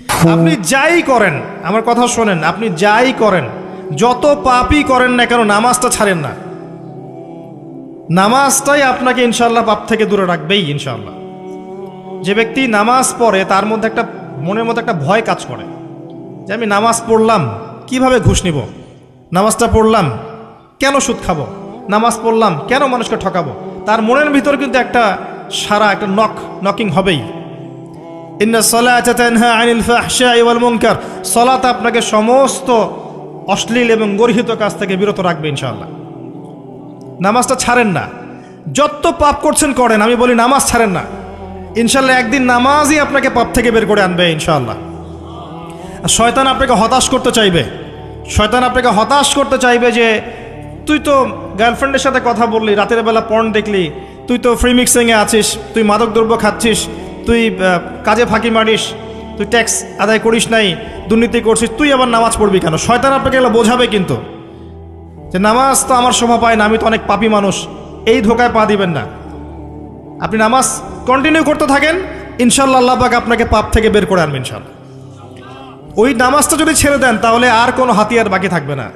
আপনি যাই করেন, আমার কথা শোনেন, আপনি যাই করেন, যত পাপই করেন না কেন, নামাজটা ছাড়েন না। নামাজটাই আপনাকে ইনশাল্লাহ পাপ থেকে দূরে রাখবেই ইনশাল্লাহ যে ব্যক্তি নামাজ পড়ে, তার মধ্যে একটা, মনের মধ্যে একটা ভয় কাজ করে। যে আমি নামাজ পড়লাম, কীভাবে ঘুষ নিব? নামাজটা পড়লাম, কেন সুদ খাব? নামাজ পড়লাম, কেন মানুষকে ঠকাবো? তার মনের ভিতর কিন্তু একটা সারা, একটা নক নকিং হবেই। সলাত আপনাকে সমস্ত অশ্লীল এবং গর্হিত কাজ থেকে বিরত রাখবে ইনশাআল্লাহ। নামাজটা ছাড়েন না। যত পাপ করছেন করেন, আমি বলি নামাজ ছাড়েন না। ইনশাল্লাহ একদিন নামাজই আপনাকে পাপ থেকে বের করে আনবে ইনশাআল্লাহ। আর শয়তান আপনাকে হতাশ করতে চাইবে। শয়তান আপনাকে হতাশ করতে চাইবে যে, তুই তো গার্লফ্রেন্ডের সাথে কথা বললি, রাতের বেলা পর্ন দেখলি, তুই তো ফ্রি মিক্সিংয়ে আছিস, তুই মাদক দ্রব্য খাচ্ছিস তুই কাজে ফাঁকি মারিস, তুই ট্যাক্স আদায় করিস নাই, দুর্নীতি করছিস, তুই আবার নামাজ পড়বি কেন? শয়তান আপনাকে এগুলো বোঝাবে কিন্তু। যে নামাজ তো আমার শোভা পায় না, আমি তো অনেক পাপী মানুষ, এই ধোকায় পা দিবেন না। আপনি নামাজ কন্টিনিউ করতে থাকেন ইনশাল্লাহ আল্লাহ পাক আপনাকে পাপ থেকে বের করে আনবেন ইনশাল্লাহ ওই নামাজটা যদি ছেড়ে দেন, তাহলে আর কোনো হাতিয়ার বাকি থাকবে না।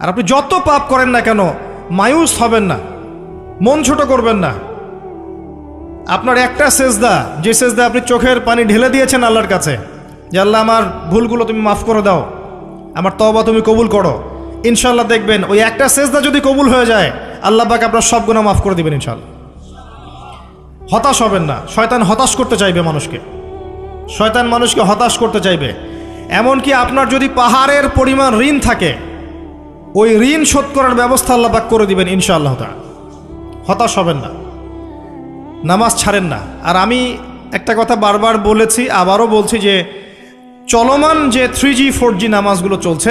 আর আপনি যত পাপ করেন না কেন, মায়ুস হবেন না, মন ছোট করবেন না। আপনার একটা সেজদা, যে সেজদা আপনি চোখের পানি ঢেলে দিয়েছেন আল্লাহর কাছে, যে আল্লাহ আমার ভুলগুলো তুমি মাফ করে দাও, আমার তবা তুমি কবুল করো। ইনশাল্লাহ দেখবেন, ওই একটা সেজদা যদি কবুল হয়ে যায়, আল্লাহ আপনার সব গুণা মাফ করে দিবেন ইনশাল্লাহ হতাশ হবেন না, শয়তান হতাশ করতে চাইবে মানুষকে। শয়তান মানুষকে হতাশ করতে চাইবে। এমনকি আপনার যদি পাহাড়ের পরিমাণ ঋণ থাকে, ওই ঋণ শোধ করার ব্যবস্থা আল্লাহ করে দিবেন ইনশাআল্লাহ তাআলা। হতাশ হবেন না। নামাজ ছাড়েন না। আর আমি একটা কথা বারবার বলেছি, আবারও বলছি যে চলমান যে থ্রি জি ফোর জি নামাজগুলো চলছে,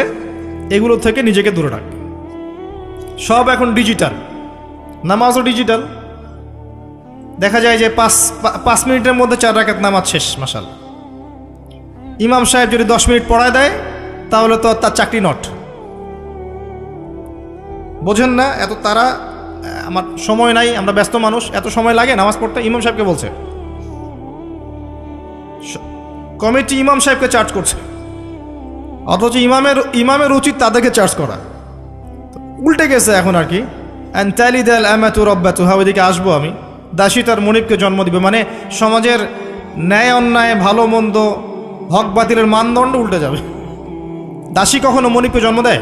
এগুলো থেকে নিজেকে দূরে রাখ। সব এখন ডিজিটাল নামাজও ডিজিটাল দেখা যায় যে পাঁচ পাঁচ মিনিটের মধ্যে চার রাকাত নামাজ শেষ মাসাল ইমাম সাহেব যদি দশ মিনিট পড়ায় দেয়, তাহলে তো তার চাকরি নট বোঝেন না, এত তারা আমার সময় নাই, আমরা ব্যস্ত মানুষ, এত সময় লাগে, নামাজ পড়তে, ইমাম সাহেবকে বলছে। কমিটি ইমাম সাহেবকে চার্জ করছে। অথচ ইমামের ইমামের উচিত তাদেরকে চার্জ করা। উল্টে গেছে এখন আর কি। অ্যান্টালি দেল অ্যামাতু রব্বাতু হা ওইদিকে আসব আমি। দাসী তার মনিবকে জন্ম দিবে মানে সমাজের ন্যায় অন্যায়, ভালো মন্দ, হক বাতিলের মানদণ্ড উল্টে যাবে। দাসী কখনো মনিবকে জন্ম দেয়?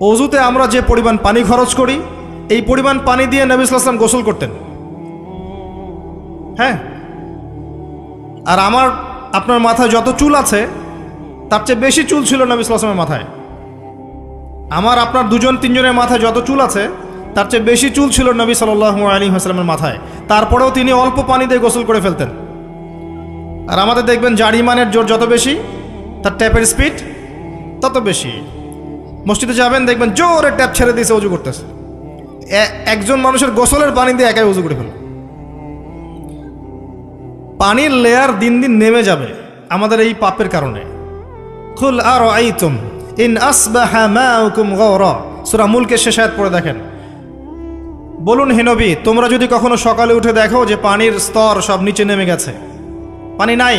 অজুতে আমরা যে পরিমাণ পানি খরচ করি, এই পরিমাণ পানি দিয়ে নবী গোসল করতেন। হ্যাঁ? আর আমার, আপনার মাথায় যত চুল আছে, তার চেয়ে বেশি চুল ছিল নবী মাথায়। আমার, আপনার দুজন, তিনজনের মাথায় যত চুল আছে, তার চেয়ে বেশি চুল ছিল নবী সাল আলী হাসলামের মাথায়। তারপরেও তিনি অল্প পানি দিয়ে গোসল করে ফেলতেন। আর আমাদের দেখবেন জারিমানের জোর যত বেশি, তার ট্যাপের স্পিড তত বেশি। মসজিদে যাবেন, দেখবেন জোরে ট্যাপ ছেড়ে দিয়েছে, উজু করতেছে। একজন মানুষের গোসলের পানি দিয়ে একাই উজু করে ফেল পানির লেয়ার দিন দিন নেমে যাবে আমাদের এই পাপের কারণে। খুল আর আইতুম ইন আসবাহা মাউকুম গাওরা। সূরা মুলকের শেষ আয়াত পড়ে দেখেন। বলুন, হে নবী, তোমরা যদি কখনো সকালে উঠে দেখো যে পানির স্তর সব নিচে নেমে গেছে। পানি নাই।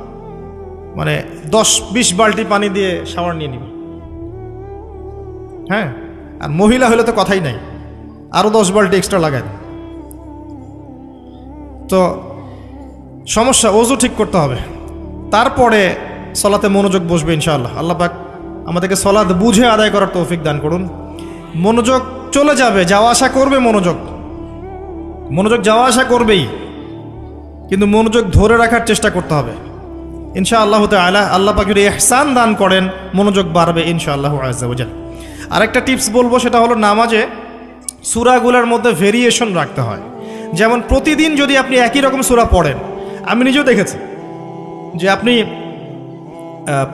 মানে দশ, বিশ বালতি পানি দিয়ে শাওয়ার নিয়ে নিবি। হ্যাঁ? আর মহিলা হলে তো কথাই নাই। আরও দশ বালতি এক্সট্রা লাগায় তো সমস্যা, ওজু ঠিক করতে হবে। তারপরে সলাতে মনোযোগ বসবে ইনশাআল্লাহ। আল্লাহ পাক আমাদেরকে সলাদ বুঝে আদায় করার তৌফিক দান করুন। মনোযোগ চলে যাবে, যাওয়া আসা করবে মনোযোগ। মনোযোগ যাওয়া আসা করবেই। কিন্তু মনোযোগ ধরে রাখার চেষ্টা করতে হবে। ইনশা আল্লাহ তালা আল্লাহ পাক যদি এহসান দান করেন, মনোযোগ বাড়বে ইনশা আল্লাহ আজাল আরেকটা টিপস বলব, সেটা হলো নামাজে সুরাগুলোর মধ্যে ভেরিয়েশন রাখতে হয়। যেমন প্রতিদিন যদি আপনি একই রকম সুরা পড়েন, আমি নিজেও দেখেছি যে আপনি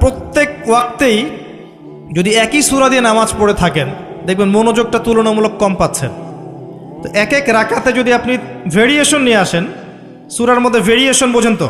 প্রত্যেক ওয়াক্তেই যদি একই সুরা দিয়ে নামাজ পড়ে থাকেন, দেখবেন মনোযোগটা তুলনামূলক কম পাচ্ছেন। তো এক এক রাকাতে যদি আপনি ভেরিয়েশন নিয়ে আসেন, সুরার মধ্যে ভেরিয়েশন বোঝেন তো?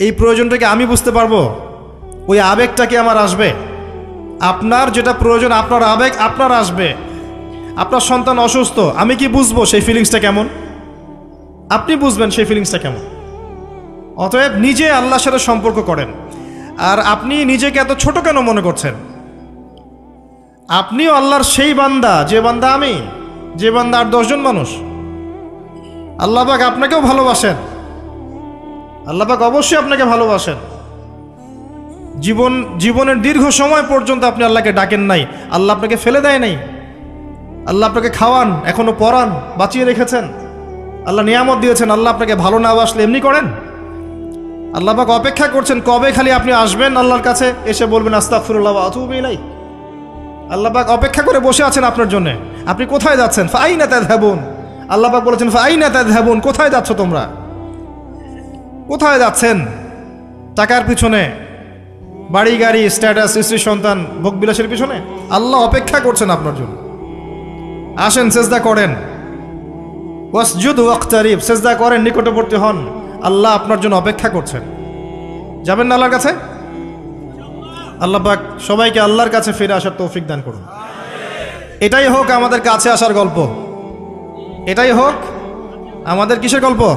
এই প্রয়োজনটাকে আমি বুঝতে পারব। ওই আবেগটা কি আমার আসবে। আপনার যেটা প্রয়োজন, আপনার আবেগ আপনার আসবে। আপনার সন্তান অসুস্থ, আমি কি বুঝব সেই ফিলিংসটা কেমন? আপনি বুঝবেন সেই ফিলিংসটা কেমন। অতএব নিজে আল্লাহর সাথে সম্পর্ক করেন। আর আপনি নিজেকে এত ছোট কেন মনে করছেন? আপনিও আল্লাহর সেই বান্দা, যে বান্দা আমি, যে বান্দা আর দশজন মানুষ। আল্লাহবাক আপনাকেও ভালোবাসেন। আল্লাহবাক অবশ্যই আপনাকে ভালোবাসেন। জীবন, জীবনের দীর্ঘ সময় পর্যন্ত আপনি আল্লাহকে ডাকেন নাই। আল্লাহ আপনাকে ফেলে দেয় নাই। আল্লাহ আপনাকে খাওয়ান, এখনও পরান, বাঁচিয়ে রেখেছেন। আল্লাহ নিয়ামত দিয়েছেন, আল্লাহ আপনাকে ভালো না বাসলে এমনি করেন। আল্লাহ পাক অপেক্ষা করছেন, কবে খালি আপনি আসবেন আল্লাহর কাছে? এসে বলবেন আস্তাফুরুল্লাহ আতুবি নাই আল্লাহ পাক অপেক্ষা করে বসে আছেন আপনার জন্য। আপনি কোথায় যাচ্ছেন? ফাই না তাই ধ্যাবুন আল্লাহ পাক বলেছেন ফাই না তাই ধ্যাবুন কোথায় যাচ্ছ তোমরা? কোথায় যাচ্ছেন? টাকার পিছনে। বাড়ি, গাড়ি স্ট্যাটাস স্ত্রী, সন্তান ভোগবিলাসের পিছনে? আল্লাহ অপেক্ষা করছেন আপনার জন্য। আসেন, সেজদা করেন। ওয়াসজুদ ওয়াক্তারিব, সেজদা করেন, নিকটবর্তী হন। আল্লাহ আপনার জন্য অপেক্ষা করছেন। যাবেন না আল্লাহর কাছে? আল্লাহ পাক সবাইকে আল্লাহর কাছে ফিরে আসার তৌফিক দান করুন। এটাই হোক আমাদের কাছে আসার গল্প। এটাই হোক আমাদের কিসের গল্প?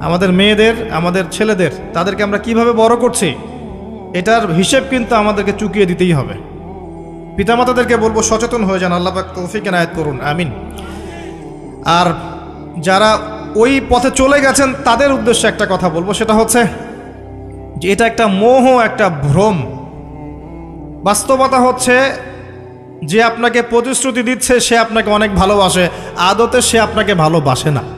আমাদের মেয়েদের, আমাদের ছেলেদের, তাদেরকে আমরা কীভাবে বড় করছি, এটার হিসেব কিন্তু আমাদেরকে চুকিয়ে দিতেই হবে। পিতামাতাদেরকে বলব, সচেতন হয়ে যান, আল্লাহ তৌফিক এনায়েত করুন আমিন। আর যারা ওই পথে চলে গেছেন, তাদের উদ্দেশ্যে একটা কথা বলব, সেটা হচ্ছে যে এটা একটা মোহ, একটা ভ্রম। বাস্তবতা হচ্ছে, যে আপনাকে প্রতিশ্রুতি দিচ্ছে, সে আপনাকে অনেক ভালোবাসে, আদতে সে আপনাকে ভালোবাসে না।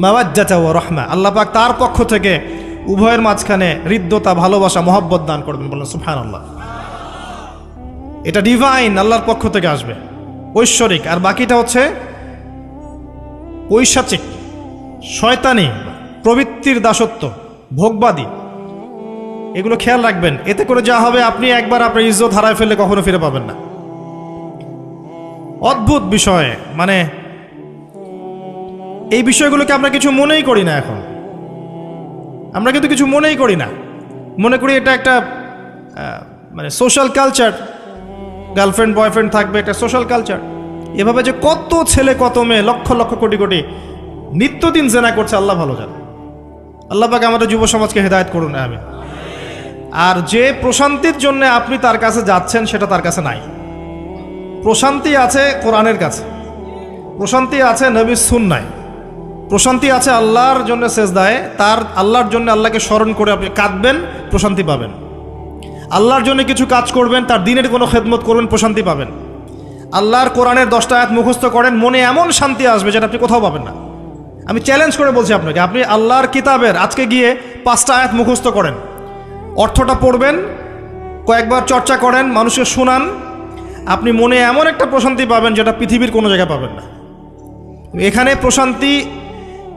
মাওয়াজ্জাতা ওয়া রাহমা। আল্লাহ পাক তার পক্ষ থেকে উভয়ের মাঝখানে হৃদ্যতা, ভালোবাসা, মহব্বত দান করবেন বললেন, সুবহানাল্লাহ। এটা ডিভাইন আল্লাহর পক্ষ থেকে আসবে। ঐশ্বরিক। আর বাকিটা হচ্ছে ঐশাচিক শয়তানি, প্রবৃত্তির দাসত্ব, ভোগবাদী। এগুলো খেয়াল রাখবেন। এতে করে যা হবে, আপনি একবার আপনার ইজ্জত হারায় ফেললে কখনো ফিরে পাবেন না। অদ্ভুত বিষয়। মানে এই বিষয়গুলোকে আমরা কিছু মনেই করি না এখন। আমরা কিন্তু কিছু মনেই করি না। মনে করি এটা একটা মানে সোশ্যাল কালচার গার্লফ্রেন্ড বয়ফ্রেন্ড থাকবে, একটা সোশ্যাল কালচার এভাবে যে কত ছেলে, কত মেয়ে, লক্ষ লক্ষ, কোটি কোটি নিত্যদিন জেনা করছে, আল্লাহ ভালো জানে। আল্লাহ পাকে আমাদের যুব সমাজকে হেদায়ত করুন আমি আর যে প্রশান্তির জন্য আপনি তার কাছে যাচ্ছেন, সেটা তার কাছে নাই। প্রশান্তি আছে কোরআনের কাছে। প্রশান্তি আছে নবীর সুন্নায়। প্রশান্তি আছে আল্লাহর জন্য সেজদায়, তার আল্লাহর জন্য আল্লাহকে স্মরণ করে আপনি কাঁদবেন, প্রশান্তি পাবেন। আল্লাহর জন্য কিছু কাজ করবেন, তার দিনের কোনো খেদমত করবেন, প্রশান্তি পাবেন। আল্লাহর কোরআনের দশটা আয়াত মুখস্থ করেন, মনে এমন শান্তি আসবে যেটা আপনি কোথাও পাবেন না। আমি চ্যালেঞ্জ করে বলছি আপনাকে, আপনি আল্লাহর কিতাবের আজকে গিয়ে পাঁচটা আয়াত মুখস্থ করেন। অর্থটা পড়বেন, কয়েকবার চর্চা করেন, মানুষকে শোনান, আপনি মনে এমন একটা প্রশান্তি পাবেন যেটা পৃথিবীর কোনো জায়গায় পাবেন না। এখানে প্রশান্তি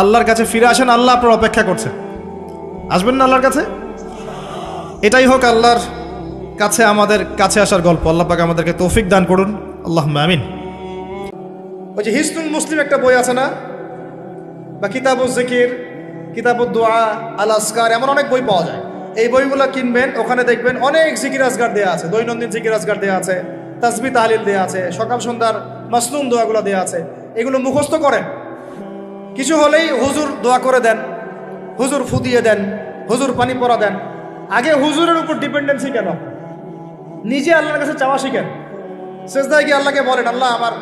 আল্লাহর কাছে ফিরে আসেন, আল্লাহ আপনার অপেক্ষা করছে। আসবেন না আল্লাহর কাছে? এটাই হোক আল্লাহর কাছে আমাদের কাছে আসার গল্প। আল্লাহ পাক আমাদেরকে তৌফিক দান করুন। আল্লাহ আমিন। ওই যে হিসনুল মুসলিম একটা বই আছে না? বা কিতাবুজ জিকির, কিতাবুদ দোয়া আল আসকার এমন অনেক বই পাওয়া যায়। এই বইগুলো কিনবেন, ওখানে দেখবেন অনেক জিকির আজগার দেওয়া আছে। দৈনন্দিন জিকির আজগার দেওয়া আছে, তাসবি তাহলিল দেওয়া আছে, সকাল সন্ধ্যার মাসলুম দোয়াগুলো দেওয়া আছে। এগুলো মুখস্থ করেন। কিছু হলেই হুজুর দোয়া করে দেন, হুজুর ফুদিয়ে দেন, হুজুর পানি পরা দেন। আগে হুজুরের উপর ডিপেন্ডেন্সি কেন? নিজে আল্লাহর কাছে চাওয়া শিখেন। শেষদায় গিয়ে আল্লাহকে বলেন, আল্লাহ, আমার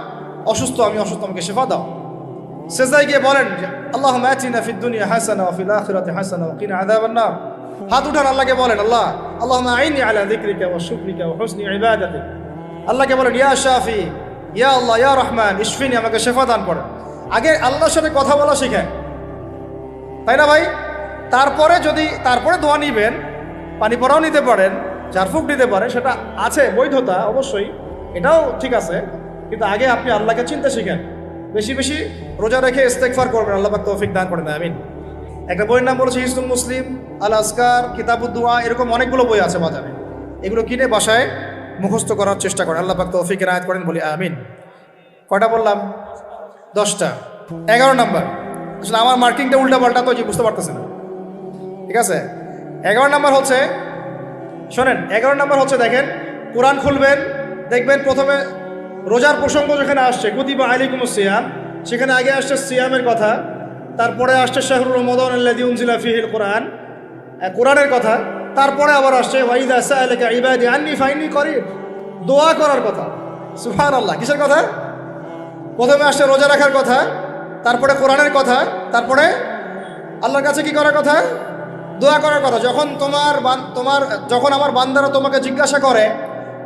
অসুস্থ, আমি অসুস্থ, আমাকে শেফা দাও। শেষদায় গিয়ে বলেন আল্লাহ ম্যাচিনা ফিদ দুনিয়া হাসানা ফিল আখিরাতি হাসানা কিনা আযাবান নার। হাত উঠান আল্লাহকে বলেন, আল্লাহ, আল্লাহুম্মা আইনি আলা যিকরিকা ওয়া শুকরিকা ওয়া হুসনি ইবাদাতিক। আল্লাহকে বলেন, ইয়া শাফি, ইয়া আল্লাহ, ইয়া রহমান, ইশফিনি, আমাকে শেফা দান করেন। আগে আল্লাহর সাথে কথা বলা শিখেন। তাই না ভাই? তারপরে যদি, তারপরে দোয়া নিবেন, পানি পরাও নিতে পারেন, ঝাড়ফুঁক নিতে পারে সেটা আছে, বৈধতা অবশ্যই, এটাও ঠিক আছে, কিন্তু আগে আপনি আল্লাহকে চিনতে শিখেন। বেশি বেশি রোজা রেখে ইস্তেকফার করবেন, আল্লাহ তৌফিক দান করেন আমিন। একটা বইয়ের নাম বলেছে হিসনুল মুসলিম, আল আসকার কিতাবুদ্দোয়া, এরকম অনেকগুলো বই আছে বাজারে। এগুলো কিনে বাসায় মুখস্থ করার চেষ্টা করেন, আল্লাহ পাক তৌফিক রায়ত করেন বলি, আমিন। কটা বললাম? দশটা। এগারো নাম্বার। আসলে আমার মার্কিংটা উল্টা পাল্টা তো যে বুঝতে পারতেছে না ঠিক আছে? এগারো নাম্বার হচ্ছে, শোনেন, এগারো নাম্বার হচ্ছে দেখেন, কোরআন খুলবেন, দেখবেন প্রথমে রোজার প্রসঙ্গ যেখানে আসছে, কুতিবা আলিকুম সিয়াম, সেখানে আগে আসছে সিয়ামের কথা, তারপরে আসছে শাহরুর রমদান আল্লাদি উনজিলা ফিহিল কোরআন কোরআনের কথা, তারপরে আবার আসছে ওয়াইদা সাআলাকা ইবাদি আন্নি ফাইনি করিব। দোয়া করার কথা। সুফান আল্লাহ কিসের কথা? প্রথমে আসছে রোজা রাখার কথা, তারপরে কোরআনের কথা, তারপরে আল্লাহর কাছে কি করার কথা? দোয়া করার কথা। যখন তোমার তোমার, যখন আমার বান্দারা তোমাকে জিজ্ঞাসা করে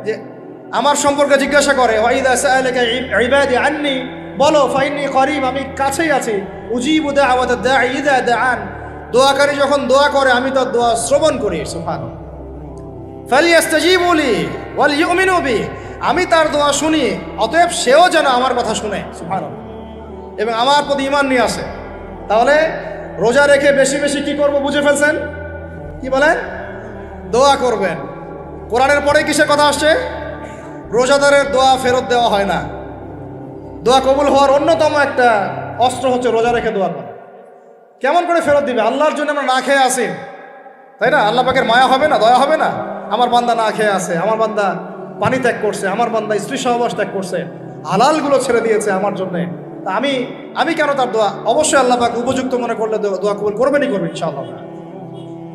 যে, আমার সম্পর্কে জিজ্ঞাসা করে আন্নি, বলো ফাইনি করিম, আমি কাছেই আছি। উজিবু দাঈ ইদা দাআন। দোয়াকারী যখন দোয়া করে, আমি তার দোয়া শ্রবণ করি, সুবহানাল্লাহ। ফালিয়াস্তাজিবুলি ওয়াল ইউমিনু বি আমি তার দোয়া শুনি, অতএব সেও যেন আমার কথা শুনে, সুবহানাল্লাহ। এবং আমার প্রতি ইমান নিয়ে আসে। তাহলে রোজা রেখে বেশি বেশি কি করব বুঝে ফেলছেন? কি বলেন? দোয়া করবেন। কোরআনের পরে কিসের কথা আসছে? রোজাদারের দোয়া ফেরত দেওয়া হয় না। দোয়া কবুল হওয়ার অন্যতম একটা অস্ত্র হচ্ছে রোজা রেখে দোয়া করা। কেমন করে ফেরত দিবে? আল্লাহর জন্য আমরা না খেয়ে আসি তাই না? আল্লাহ পাকের মায়া হবে না? দয়া হবে না? আমার বান্দা না খেয়ে আছে। আমার বান্দা পানি ত্যাগ করছে, আমার বান্দা স্ত্রী সহবাস ত্যাগ করছে, হালালগুলো ছেড়ে দিয়েছে আমার জন্য। তা আমি আমি কেন তার দোয়া? অবশ্যই আল্লাহ উপযুক্ত মনে করলে দোয়া- কবুল করবেনই করবেন ইনশাআল্লাহ।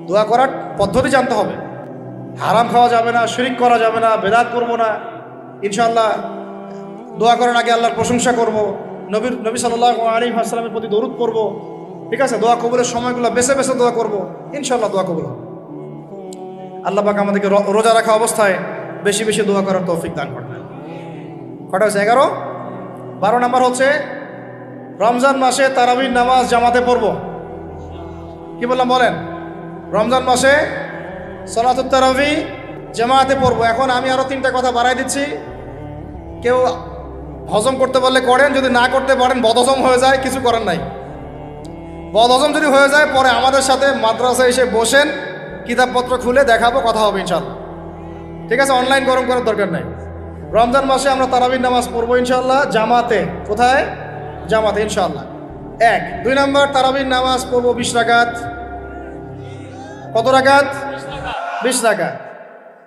দোয়া করার পদ্ধতি জানতে হবে। হারাম খাওয়া যাবে না, শিরিক করা যাবে না, বেদাত করব না। ইনশাআল্লাহ দোয়া করার আগে আল্লাহর প্রশংসা করব। নবীর, নবী সাল্লাহ আলী আসসালামের প্রতি দরুদ করব ঠিক আছে? দোয়া কবুলের সময়গুলো বেছে বেছে দোয়া করব। ইনশাআল্লাহ দোয়া কবুল। আল্লাহ পাক আমাদেরকে রোজা রাখা অবস্থায় বেশি বেশি দোয়া করার তৌফিক দান করেন। কটা হচ্ছে এগারো? বারো নাম্বার হচ্ছে, রমজান মাসে তারাবির নামাজ জামাতে পড়ব। কি বললাম বলেন? রমজান মাসে সলাতুত তারাবি জামাতে পড়ব। এখন আমি আরও তিনটা কথা বাড়াই দিচ্ছি। কেউ হজম করতে পারলে করেন, যদি না করতে পারেন বদহজম হয়ে যায়, কিছু করার নাই। বদহজম যদি হয়ে যায়, পরে আমাদের সাথে মাদ্রাসায় এসে বসেন, কিতাবপত্র খুলে দেখাবো, কথা হবে ইনশাল্লাহ ঠিক আছে অনলাইন গরম করার দরকার নাই। রমজান মাসে আমরা তারাবির নামাজ পড়ব ইনশাল্লাহ জামাতে, কোথায়? জামাতে ইনশাল্লাহ এক। দুই নম্বর, তারাবির নামাজ পড়ব বিশ রাকাত। কত রাকাত? বিশ রাকাত।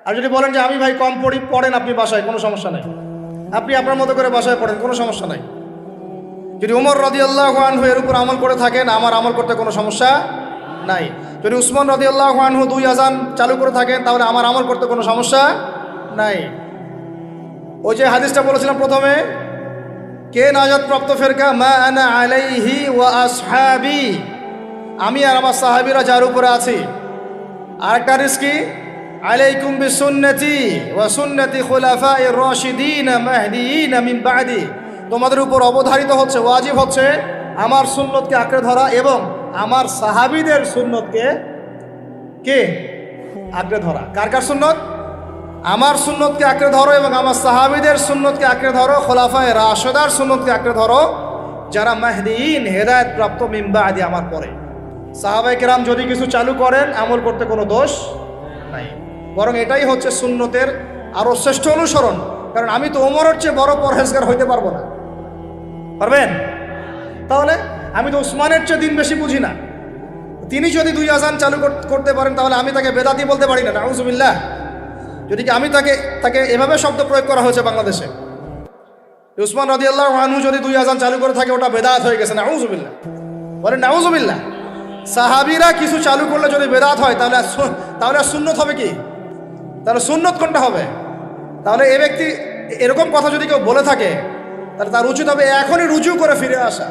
আর যদি বলেন যে, আমি ভাই কম পড়ি, পড়েন আপনি বাসায়, কোনো সমস্যা নাই। আপনি আপনার মতো করে বাসায় পড়েন, কোনো সমস্যা নাই। যদি উমর রদি আল্লাহ এর উপর আমল করে থাকেন, আমার আমল করতে কোনো সমস্যা নাই। যদি উসমান আল্লাহ আনহু দুই আজান চালু করে থাকেন, তাহলে আমার আমল করতে কোনো সমস্যা নাই। ওই যে হাদিসটা বলেছিলাম প্রথমে, কে নাজাদ প্রাপ্ত ফেরকা? মা আনা আলাইহি ওয়া আসহাবি। আমি আর আমার সাহাবিরা যার উপরে আছি। আরেকটা হাদিস কি? আলাইকুম বিসুন্নতি ওয়া সুন্নতি খুলাফায়ে রাশিদিন মাহদিয়িন মিন বাদি। তোমাদের উপর অবধারিত হচ্ছে, ওয়াজিব হচ্ছে আমার সুন্নতকে আঁকড়ে ধরা এবং আমার সাহাবিদের সুন্নতকে কে? আঁকড়ে ধরা। কার কার সুন্নত? আমার সুন্নতকে আঁকড়ে ধরো এবং আমার সাহাবিদের সুন্নতকে আঁকড়ে ধরো। খোলাফায় রাশেদার সুন্নতকে আঁকড়ে ধরো, যারা মাহদিন হেদায়ত প্রাপ্ত মিম্বা আদি আমার পরে। সাহাবাই কেরাম যদি কিছু চালু করেন, আমল করতে কোনো দোষ নাই। বরং এটাই হচ্ছে সুন্নতের আরও শ্রেষ্ঠ অনুসরণ। কারণ আমি তো ওমরের চেয়ে বড় পরহেজগার হইতে পারব না। পারবেন? তাহলে আমি তো উসমানের চেয়ে দিন বেশি বুঝি না। তিনি যদি দুই আজান চালু করতে পারেন, তাহলে আমি তাকে বেদাতি বলতে পারি না। নাউজুবিল্লাহ। যদি কি আমি তাকে তাকে এভাবে শব্দ প্রয়োগ করা হয়েছে বাংলাদেশে। উসমান রাজি আল্লাহ আনহু যদি দুই আজান চালু করে থাকে, ওটা বেদাত হয়ে গেছে। নাউজুবিল্লাহ। বলে নাউজুবিল্লাহ। সাহাবিরা কিছু চালু করলে যদি বেদাত হয়, তাহলে তাহলে সুন্নত হবে কি? তাহলে সুন্নত কোনটা হবে? তাহলে এ ব্যক্তি এরকম কথা যদি কেউ বলে থাকে, তাহলে তার উচিত হবে এখনই রুজু করে ফিরে আসা।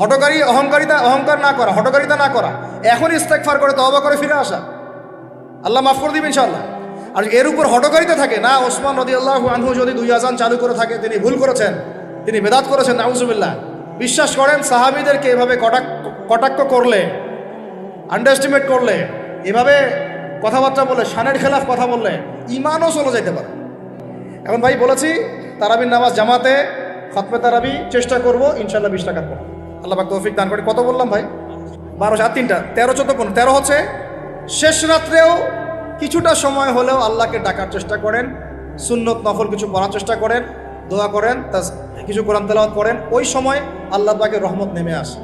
হটকারী অহংকারিতা, অহংকার না করা হটকারিতা না করা। এখনই ইস্তেকফার করে তবা করে ফিরে আসা। আল্লাহ মাফ করে দিবেন ইনশাআল্লাহ। আর এর উপর হটকারিতা থাকে না, ওসমান রদি আল্লাহ আনহু যদি দুই আজান চালু করে থাকে, তিনি ভুল করেছেন, তিনি বেদাত করেছেন, নাউজুবিল্লাহ। বিশ্বাস করেন, সাহাবিদেরকে এভাবে কটাক কটাক্ষ করলে আন্ডারস্টিমেট করলে, এভাবে কথাবার্তা বলে সানের খেলাফ কথা বললে ইমানও চলে যেতে পারে। এখন ভাই বলেছি, তারাবির নামাজ জামাতে, খতমে তারাবি চেষ্টা করব ইনশাল্লাহ বিশ টাকা পড়ো আল্লাহ পাক তৌফিক দান করে। কত বললাম ভাই? বারো, সাত, তিনটা। তেরো, চোদ্দ, পনেরো। তেরো হচ্ছে শেষ রাত্রেও কিছুটা সময় হলেও আল্লাহকে ডাকার চেষ্টা করেন, সুন্নত নফল কিছু পড়ার চেষ্টা করেন, দোয়া করেন তা কিছু কোরআন তেলাওয়াত করেন। ওই সময় আল্লাহ পাকের রহমত নেমে আসে।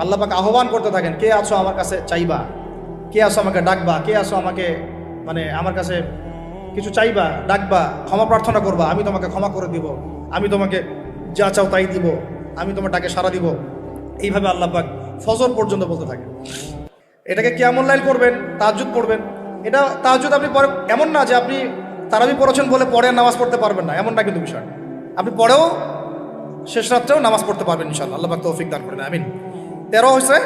আল্লাহ পাক আহ্বান করতে থাকেন, কে আছো আমার কাছে চাইবা? কে আছো আমাকে ডাকবা? কে আছো আমাকে মানে আমার কাছে কিছু চাইবা? ডাকবা? ক্ষমা প্রার্থনা করবা? আমি তোমাকে ক্ষমা করে দিব। আমি তোমাকে যা চাও তাই দিব। আমি তোমার ডাকে সারা দিব। এইভাবে আল্লাহ পাক ফজর পর্যন্ত বলতে থাকে। এটাকে কেমন লাইল করবেন তাহাজুদ পড়বেন এটা তাহাজুদ আপনি পরে এমন না যে আপনি তারাবি পড়েছেন বলে পরে নামাজ পড়তে পারবেন না, এমনটা কিন্তু বিষয় আপনি পরেও শেষ রাত্রেও নামাজ পড়তে পারবেন ইনশাল্লাহ আল্লাহ পাক তৌফিক দান করেন, আমিন। তেরো হয়েছে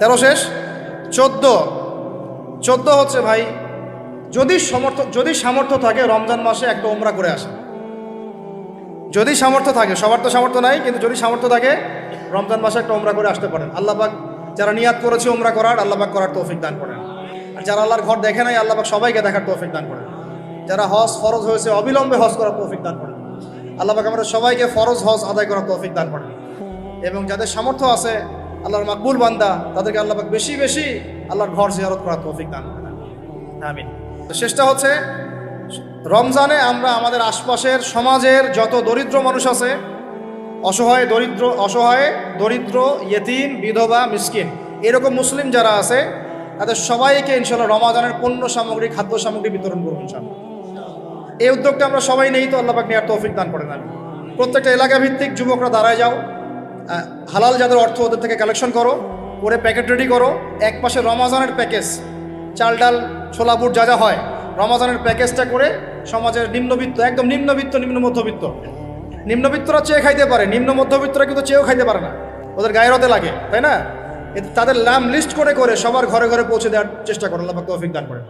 তেরো শেষ, চোদ্দ। চোদ্দ হচ্ছে ভাই, যদি সমর্থ যদি সামর্থ্য থাকে রমজান মাসে একটা ওমরা করে আসে যদি সামর্থ্য থাকে, সবার তো সামর্থ্য নাই, কিন্তু যদি সামর্থ্য থাকে রমজান মাসে একটা ওমরা করে আসতে পারেন। আল্লাহবাক যারা নিয়াত করেছে ওমরা করার আল্লাহবাক করার তৌফিক দান করেন। আর যারা আল্লাহর ঘর দেখে নাই আল্লাহবাক সবাইকে দেখার তৌফিক দান করেন। যারা হজ ফরজ হয়েছে, অবিলম্বে হজ করার তৌফিক দান করেন। আল্লাহবাক আমরা সবাইকে ফরজ হজ আদায় করার তৌফিক দান করেন। এবং যাদের সামর্থ্য আছে, আল্লাহর মাকবুল বান্দা, তাদেরকে আল্লাহবাক বেশি বেশি আল্লাহর ঘর জিয়ারত করার তৌফিক দান করেন। আমিন। তো শেষটা হচ্ছে, রমজানে আমরা আমাদের আশপাশের সমাজের যত দরিদ্র মানুষ আছে অসহায় দরিদ্র অসহায় দরিদ্র, ইয়েতিম, বিধবা, মিসকিন। এরকম মুসলিম যারা আছে, তাদের সবাইকে ইনশাল্লাহ রমাজানের পণ্য সামগ্রী, খাদ্য সামগ্রী বিতরণ করব ইনশাল্লাহ এই উদ্যোগটা আমরা সবাই নেই তো আল্লাপাক নেওয়ার তৌফিক দান করেন আমি প্রত্যেকটা এলাকা ভিত্তিক যুবকরা দাঁড়ায় যাও হালাল যাদের অর্থ ওদের থেকে কালেকশন করো, করে প্যাকেট রেডি করো, এক পাশে রমাজানের প্যাকেজ, চাল ডাল, ছোলা বুট যা যা হয় রমাজানের প্যাকেজটা করে সমাজের নিম্নবিত্ত, একদম নিম্নবিত্ত নিম্ন মধ্যবিত্ত নিম্নবিত্তরা চেয়ে খাইতে পারে, নিম্ন মধ্যবিত্তরা কিন্তু চেয়েও খাইতে পারে না। ওদের গায়ে রতে লাগে, তাই না? তাদের নাম লিস্ট করে করে সবার ঘরে ঘরে পৌঁছে দেওয়ার চেষ্টা করে আল্লাহ কৌফিক দান করে